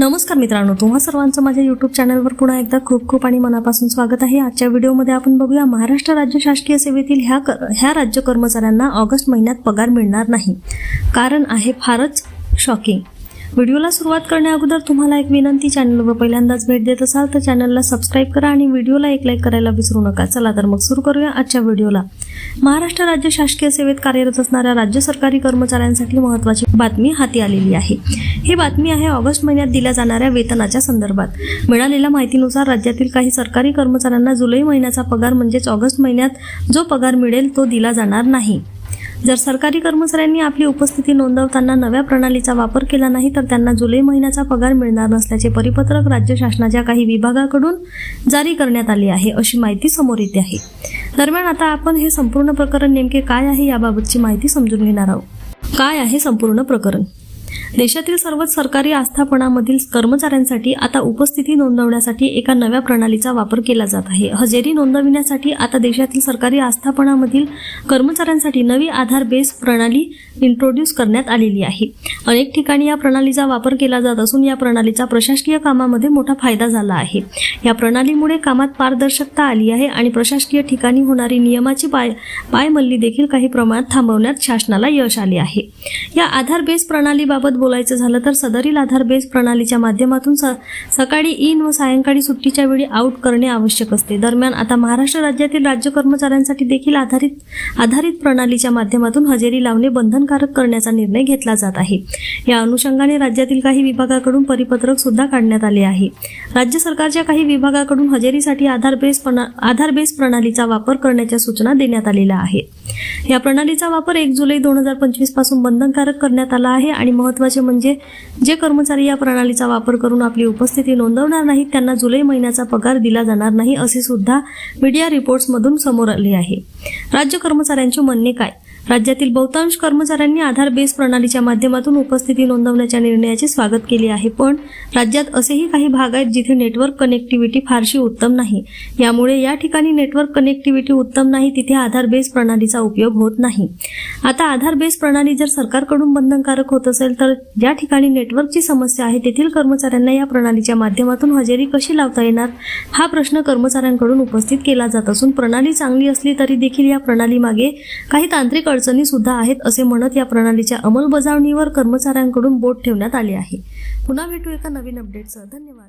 नमस्कार मित्रांनो तुम्हा सर्वांचं माझ्या युट्यूब चॅनलवर पुन्हा एकदा खूप खूप आणि मनापासून स्वागत आहे. आजच्या व्हिडिओमध्ये आपण बघूया महाराष्ट्र राज्य शासकीय सेवेतील ह्या कर ह्या राज्य कर्मचाऱ्यांना ऑगस्ट महिन्यात पगार मिळणार नाही. कारण आहे फारच शॉकिंग व्हिडिओला सुरुवात करण्याअगोदर तुम्हाला एक विनंती चॅनलवर पहिल्यांदाच भेट देत असाल तर चॅनलला सबस्क्राईब करा आणि व्हिडिओला एक लाईक करायला विसरू नका. चला तर मग सुरू करूया आजच्या व्हिडिओला महाराष्ट्र राज्य शासकीय सेवेत कार्यरत असणाऱ्या राज्य सरकारी कर्मचाऱ्यांसाठी महत्त्वाची बातमी हाती आलेली आहे. ही बातमी आहे ऑगस्ट महिन्यात दिल्या जाणाऱ्या वेतनाच्या संदर्भात. मिळालेल्या माहितीनुसार राज्यातील काही सरकारी कर्मचाऱ्यांना जुलै महिन्याचा पगार म्हणजेच ऑगस्ट महिन्यात जो पगार मिळेल तो दिला जाणार नाही. जर सरकारी कर्मचाऱ्यांनी आपली उपस्थिती नोंदवताना नव्या प्रणालीचा वापर केला नाही तर त्यांना जुलै महिन्याचा पगार मिळणार नसल्याचे परिपत्रक राज्य शासनाच्या काही विभागाकडून जारी करण्यात आले आहे अशी माहिती समोर येते आहे. दरम्यान आता आपण हे संपूर्ण प्रकरण नेमके काय आहे याबाबतची माहिती समजून घेणार आहोत. काय आहे संपूर्ण प्रकरण? देशातील सर्वच सरकारी आस्थापनामधील कर्मचाऱ्यांसाठी आता उपस्थिती नोंदवण्यासाठी एका नव्या प्रणालीचा वापर केला जात आहे. हजेरी नोंदविण्यासाठी आता देशातील सरकारी आस्थापनामधील कर्मचाऱ्यांसाठी नवी आधार बेस प्रणाली इंट्रोड्यूस करण्यात आलेली आहे. अनेक ठिकाणी या प्रणालीचा वापर केला जात असून या प्रणालीचा प्रशासकीय कामामध्ये मोठा फायदा झाला आहे. या प्रणालीमुळे कामात पारदर्शकता आली आहे आणि प्रशासकीय ठिकाणी होणारी नियमाची पाय पायमल्ली देखील काही प्रमाणात थांबवण्यात शासनाला यश आले आहे. या आधार बेस प्रणालीबाबत बोलायचं झालं तर सदरील आधार बेस प्रणालीच्या माध्यमातून स सकाळी इन व सायंकाळी सुट्टीच्या वेळी आउट करणे आवश्यक असते. दरम्यान आता महाराष्ट्र राज्यातील राज्य कर्मचाऱ्यांसाठी देखील आधारित आधारित प्रणालीच्या माध्यमातून हजेरी लावणे बंधनकारक करण्याचा निर्णय घेतला जात आहे. या अनुषंगाने राज्यातील काही विभागाकडून परिपत्रक सुद्धा काढण्यात आले आहे. राज्य सरकारच्या काही विभागाकडून हजेरीसाठी आधार बेस प्रणा आधार बेस प्रणालीचा वापर करण्याच्या सूचना देण्यात आलेल्या आहेत. या प्रणालीचा वापर एक जुलै दोन हजार पंचवीसपासून बंधनकारक करण्यात आला आहे आणि महत्त्वाचे म्हणजे जे कर्मचारी या प्रणालीचा वापर करून आपली उपस्थिती नोंदवणार नाहीत त्यांना जुलै महिन्याचा पगार दिला जाणार नाही असे सुद्धा मीडिया रिपोर्ट्समधून समोर आले आहे. राज्य कर्मचाऱ्यांचे म्हणणे काय? राज्यातील बहुतांश कर्मचाऱ्यांनी आधार बेस प्रणालीच्या माध्यमातून उपस्थिती नोंदवण्याच्या निर्णयाचे स्वागत केले आहे. पण राज्यात असेही काही भाग आहेत जिथे नेटवर्क कनेक्टिव्हिटी फारशी उत्तम नाही. यामुळे या ठिकाणी नेटवर्क कनेक्टिव्हिटी उत्तम नाही तिथे आधार बेस प्रणालीचा उपयोग होत नाही. आता आधार बेस प्रणाली जर सरकारकडून बंधनकारक होत असेल तर ज्या ठिकाणी नेटवर्कची समस्या आहे तेथील कर्मचाऱ्यांना या प्रणालीच्या माध्यमातून हजेरी कशी लावता येणार हा प्रश्न कर्मचाऱ्यांकडून उपस्थित केला जात असून प्रणाली चांगली असली तरी देखील या प्रणालीमागे काही तांत्रिक अडचणी सुद्धा आहेत असे म्हणत या प्रणालीच्या अंमलबजावणीवर कर्मचाऱ्यांकडून बोट ठेवण्यात आले आहे. पुन्हा भेटू एका नवीन अपडेटसह धन्यवाद.